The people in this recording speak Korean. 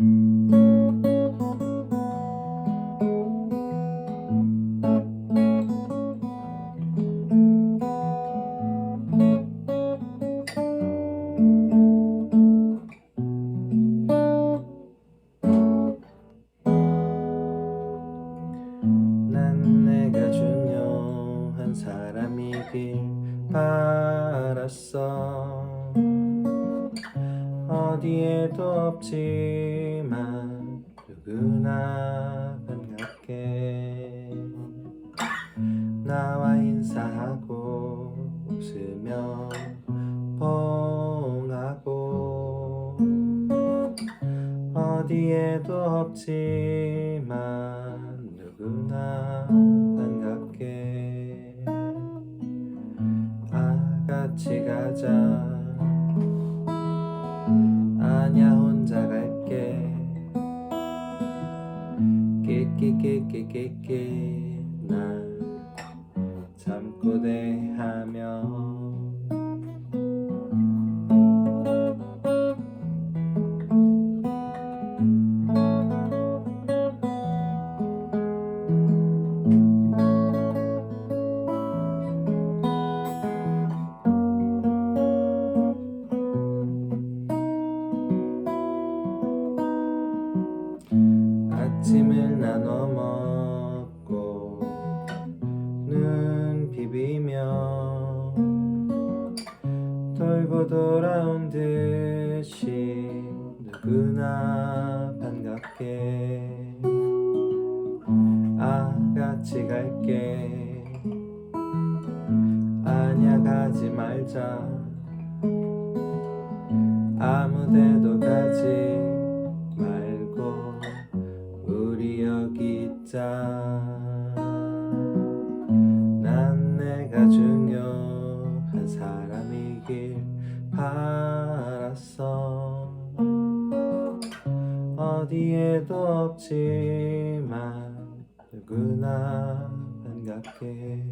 난 내가 중요한 사람이길 바랐어 어디에도 없지만 누구나 반갑게 나와 인사하고 웃으며 봉하고 어디에도 없지만 누구나 반갑게 아 같이 가자 아냐 혼자 갈게. 끼끼끼끼끼끼 난 잠꼬대 하며 아침을 나눠 먹고 눈 비비며 돌고 돌아온 듯이 누구나 반갑게 아 같이 갈게. 아냐 가지 말자. 아무 데도 가지 있자 난 내가 중요한 사람이길 바랐어. 어디에도 없지만 누구나 반갑게